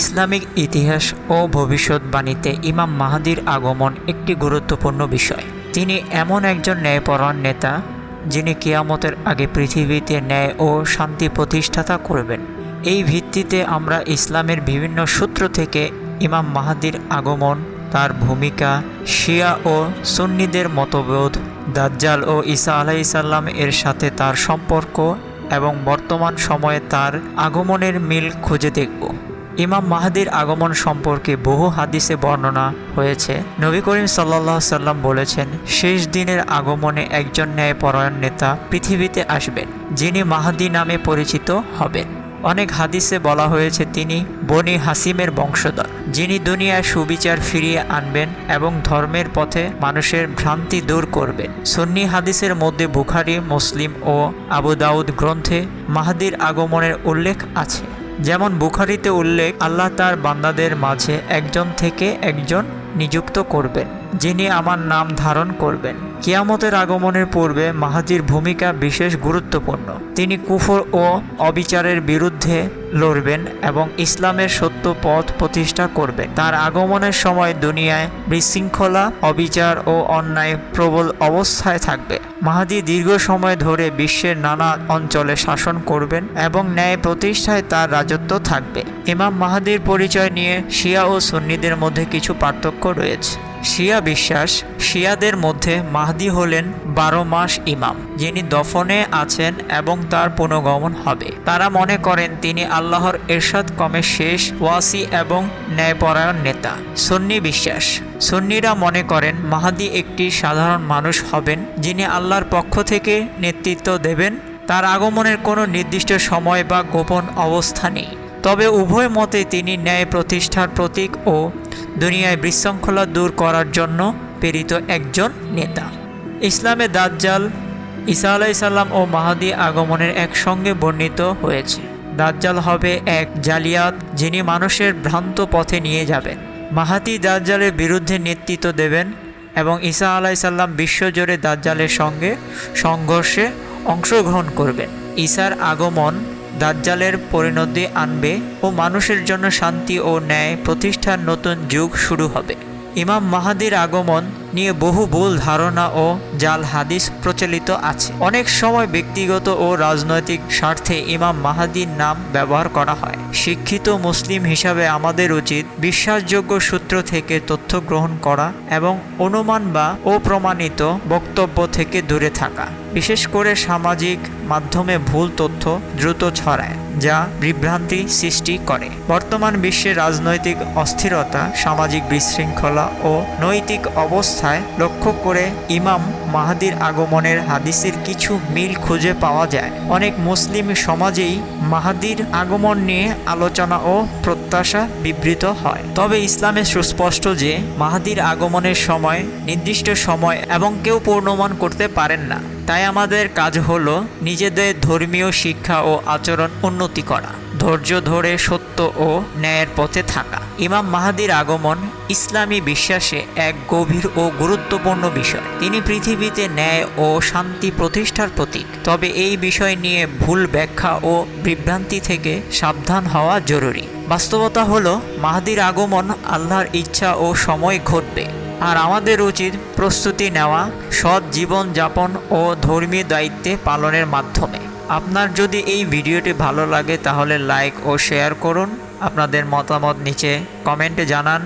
Islamic ইতিহাস ও ভবিষ্যৎবাণীতে ইমাম মাহাদির আগমন একটি গুরুত্বপূর্ণ বিষয়। তিনি এমন একজন ন্যায়পরায়ণ নেতা, যিনি কিয়ামতের আগে পৃথিবীতে ন্যায় ও শান্তি প্রতিষ্ঠাতা করবেন। এই ভিত্তিতে আমরা ইসলামের বিভিন্ন সূত্র থেকে ইমাম মাহাদির আগমন, তার ভূমিকা, শিয়া ও সুন্নিদের মতবোধ, দাজ্জাল ও ঈসা আলাইসাল্লাম এর সাথে তার সম্পর্ক এবং বর্তমান সময়ে তার আগমনের মিল খুঁজে দেখব। ইমাম মাহাদির আগমন সম্পর্কে বহু হাদিসে বর্ণনা হয়েছে। নবী করিম সাল্লাহ সাল্লাম বলেছেন, শেষ দিনের আগমনে একজন ন্যায়পরায়ণ নেতা পৃথিবীতে আসবেন, যিনি মাহাদি নামে পরিচিত হবেন। অনেক হাদিসে বলা হয়েছে, তিনি বনি হাসিমের বংশধর, যিনি দুনিয়ায় সুবিচার ফিরিয়ে আনবেন এবং ধর্মের পথে মানুষের ভ্রান্তি দূর করবেন। সুন্নি হাদিসের মধ্যে বুখারি, মুসলিম ও আবু দাউদ গ্রন্থে মাহাদির আগমনের উল্লেখ আছে। যেমন বুখারিতে উল্লেখ আল্লাহ তার বান্দাদের মাঝে একজন থেকে একজন নিযুক্ত করবেন, যিনি আমার নাম ধারণ করবেন। কিয়ামতের আগমনের পূর্বে মাহাজির ভূমিকা বিশেষ গুরুত্বপূর্ণ। তিনি কুফর ও অবিচারের বিরুদ্ধে লড়বেন এবং ইসলামের সত্য পথ প্রতিষ্ঠা করবেন। তার আগমনের সময় দুনিয়ায় বিশৃঙ্খলা, অবিচার ও অন্যায় প্রবল অবস্থায় থাকবে। মাহাদি দীর্ঘ সময় ধরে বিশ্বের নানা অঞ্চলে শাসন করবেন এবং ন্যায় প্রতিষ্ঠায় তার রাজত্ব থাকবে। ইমাম মাহাদির পরিচয় নিয়ে শিয়া ও সুন্নিদের মধ্যে কিছু পার্থক্য রয়েছে। শিয়া বিশ্বাস, শিয়াদের মধ্যে মাহদি হলেন বারো মাস ইমাম, যিনি দফনে আছেন এবং তার পুনর্গমন হবে। তারা মনে করেন, তিনি আল্লাহর এরশাদ কমে শেষ, ওয়াসি এবং ন্যায়পরায়ণ নেতা। সুন্নি বিশ্বাস, সুন্নিরা মনে করেন, মাহাদি একটি সাধারণ মানুষ হবেন, যিনি আল্লাহর পক্ষ থেকে নেতৃত্ব দেবেন। তার আগমনের কোনো নির্দিষ্ট সময় বা গোপন অবস্থা নেই। তবে উভয় মতে তিনি ন্যায় প্রতিষ্ঠার প্রতীক ও দুনিয়ায় বিশৃঙ্খলা দূর করার জন্য প্রেরিত একজন নেতা। ইসলামে দাজ্জাল ঈসা আলাইসাল্লাম ও মাহাদি আগমনের একসঙ্গে বর্ণিত হয়েছে। দাজ্জাল হবে এক জালিয়াত যিনি মানুষের ভ্রান্ত পথে নিয়ে যাবেন। মাহাদি দাজ্জালের বিরুদ্ধে নেতৃত্ব দেবেন এবং ঈসা আলাইসাল্লাম বিশ্বজুড়ে দাজ্জালের সঙ্গে সংঘর্ষে অংশগ্রহণ করবেন। ঈসার আগমন দাজ্জালের পরিণতি আনবে ও মানুষের জন্য শান্তি ও ন্যায় প্রতিষ্ঠার নতুন যুগ শুরু হবে। ইমাম মাহাদির আগমন নিয়ে বহু ভুল ধারণা ও জাল হাদিস প্রচলিত আছে। অনেক সময় ব্যক্তিগত ও রাজনৈতিক স্বার্থে ইমাম মাহাদির নাম ব্যবহার করা হয়। শিক্ষিত মুসলিম হিসাবে আমাদের উচিত বিশ্বাসযোগ্য সূত্র থেকে তথ্য গ্রহণ করা এবং অনুমান বা অপ্রমাণিত বক্তব্য থেকে দূরে থাকা। বিশেষ করে সামাজিক মাধ্যমে ভুল তথ্য দ্রুত ছড়ায়, যা বিভ্রান্তি সৃষ্টি করে। বর্তমান বিশ্বে রাজনৈতিক অস্থিরতা, সামাজিক বিশৃঙ্খলা ও নৈতিক অবস্থায় লক্ষ্য করে ইমাম মাহাদির আগমনের হাদিসের কিছু মিল খুঁজে পাওয়া যায়। অনেক মুসলিম সমাজেই মাহাদির আগমন নিয়ে আলোচনা ও প্রত্যাশা বিবৃত হয়। তবে ইসলামে সুস্পষ্ট যে, মাহাদির আগমনের সময়, নির্দিষ্ট সময় এবং কেউ পূর্ণমান করতে পারেন না। তাই আমাদের কাজ হলো নিজেদের ধর্মীয় শিক্ষা ও আচরণ উন্নতি করা, ধৈর্য ধরে সত্য ও ন্যায়ের পথে থাকা। ইমাম মাহাদির আগমন ইসলামী বিশ্বাসে এক গভীর ও গুরুত্বপূর্ণ বিষয়। তিনি পৃথিবীতে ন্যায় ও শান্তি প্রতিষ্ঠার প্রতীক। তবে এই বিষয় নিয়ে ভুল ব্যাখ্যা ও বিভ্রান্তি থেকে সাবধান হওয়া জরুরি। বাস্তবতা হলো, মাহাদির আগমন আল্লাহর ইচ্ছা ও সময় ঘটবে। আর আমাদের উচিত প্রস্তুতি নেওয়া, সৎ জীবন যাপন ও ধর্মীয় দায়িত্বে পালনের মাধ্যমে। আপনার যদি এই ভিডিওটি ভালো লাগে, তাহলে লাইক ও শেয়ার করুন। আপনাদের মতামত নিচে কমেন্টে জানান।